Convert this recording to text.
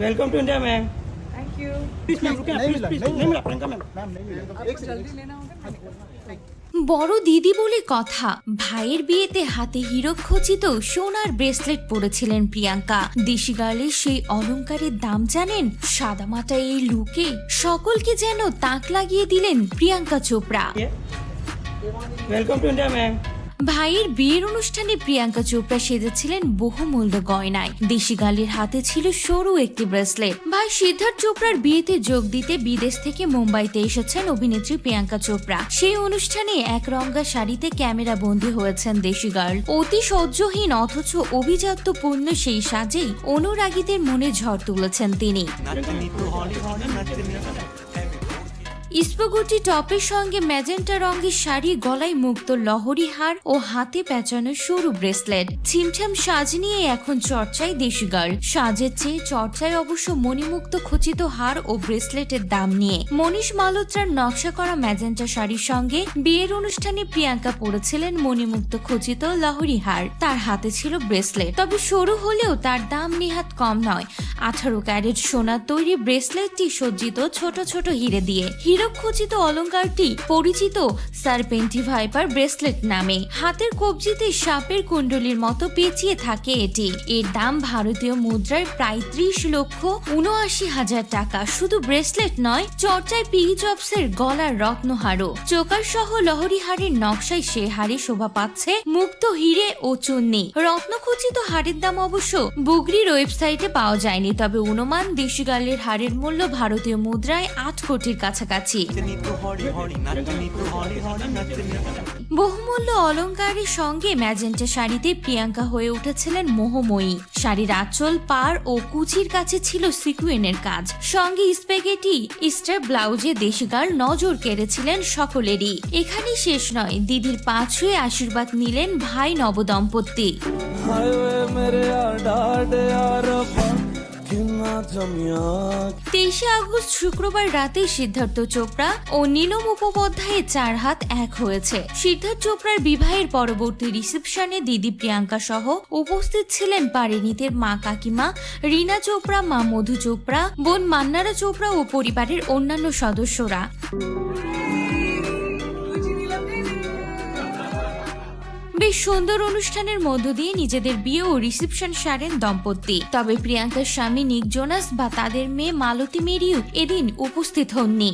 welcome to India ma'am thank you please ma'am रुकिए नहीं please मिला, प्लीज नहीं नहीं मिला प्रियंका मैम मैम नहीं मिलेगा आपको जल्दी लेना होगा मैंने বড় দিদি বলে কথা ভাইয়ের বিয়েতে হাতে হীরক খচিত সোনার ব্রেসলেট পরেছিলেন প্রিয়াঙ্কা দেশি গার্লের সেই অলংকারের দাম জানেন সাদামাটা এই লুকে সকলকে যেন তাক লাগিয়ে দিলেন Priyanka Chopra welcome to India ma'am ভাইয়ের বিয়ের অনুষ্ঠানে প্রিয়াঙ্কা চোপড়া সেজেছিলেন বহুমূল্য গয়নায়। দেশি গালের হাতে ছিল সরু একটি ব্রেসলেট। ভাই সিদ্ধার্থ চোপড়ার বিয়েতে যোগ দিতে বিদেশ থেকে মুম্বাইতে এসেছেন অভিনেত্রী প্রিয়াঙ্কা চোপড়া। সেই অনুষ্ঠানে এক রঙা শাড়িতে ক্যামেরা বন্দী হয়েছেন দেশি গার্ল। অতি সহ্যহীন অথচ অভিজাত্যপূর্ণ সেই সাজেই অনুরাগীদের মনে ঝড় তুলেছেন তিনি। ইস্পগুটি টপের সঙ্গে ম্যাজেন্টা রঙের শাড়ি, গলায় মুক্ত লহরি হার ও হাতে পেঁচানো সরু ব্রেসলেট। ছিমছাম সাজ নিয়ে এখন চর্চায় দেশি গার্ল। সাজের চেয়ে চর্চায় অবশ্য মণিমুক্ত খচিত হার ও ব্রেসলেটের দাম নিয়ে। মনীষ মালোত্রার নকশা করা ম্যাজেন্টা শাড়ির সঙ্গে বিয়ের অনুষ্ঠানে প্রিয়াঙ্কা পরেছিলেন মণিমুক্ত খচিত লহরি হার। তার হাতে ছিল ব্রেসলেট। তবে সরু হলেও তার দাম নিহাত কম নয়। আঠারো ক্যারেট সোনার তৈরি ব্রেসলেটটি সজ্জিত ছোট ছোট হিরে দিয়ে। হীরক খচিত অলংকারটি পরিচিত সারপেন্টি ভাইপার ব্রেসলেট নামে। হাতের কবজিতে সাপের কুণ্ডলির মতো পেঁচিয়ে থাকে এটি। এর দাম ভারতীয় মুদ্রায় প্রায় ত্রিশ লক্ষ উনআশি হাজার টাকা। শুধু ব্রেসলেট নয়, চর্চায় পিহি জবসের গলার রত্নহারও চোকার সহ লহরি হারের নকশায় সে হারে শোভা পাচ্ছে মুক্ত হিরে ও চুন্নি। রত্নখচিত হারের দাম অবশ্য বুগরির ওয়েবসাইটে পাওয়া যায়নি। তবে অনুমান দেশি গালের হারের মূল্য ভারতীয় মুদ্রায় আট কোটির কাছাকাছি। বহুমূল্য অলংকারের সঙ্গে ম্যাজেন্টা শাড়িতে প্রিয়াঙ্কা হয়ে উঠেছিলেন মোহময়ী। শাড়ির আঁচল পার ও কুচির কাছে ছিল সিকুয়েনের কাজ। সঙ্গে স্পেগেটি স্টার ব্লাউজে দেশি গার্ল নজর কেড়েছিলেন সকলেরই। এখানেই শেষ নয়, দিদির পা আশীর্বাদ নিলেন ভাই নবদম্পতি। তেইশে আগস্ট শুক্রবার রাতে সিদ্ধার্থ চোপড়া ও নীলম মুখোপাধ্যায়ের চার হাত এক হয়েছে। সিদ্ধার্থ চোপড়ার বিবাহের পরবর্তী রিসেপশনে দিদি প্রিয়াঙ্কা সহ উপস্থিত ছিলেন পারিনীতের মা কাকিমা, রীনা চোপড়া, মা মধু চোপড়া, বোন মান্নারা চোপড়া ও পরিবারের অন্যান্য সদস্যরা। বেশ সুন্দর অনুষ্ঠানের মধ্য দিয়ে নিজেদের বিয়ে ও রিসেপশন সারেন দম্পতি। তবে প্রিয়াঙ্কার স্বামী নিক জোনাস বা তাদের মেয়ে মালতী মেরিও এদিন উপস্থিত হননি।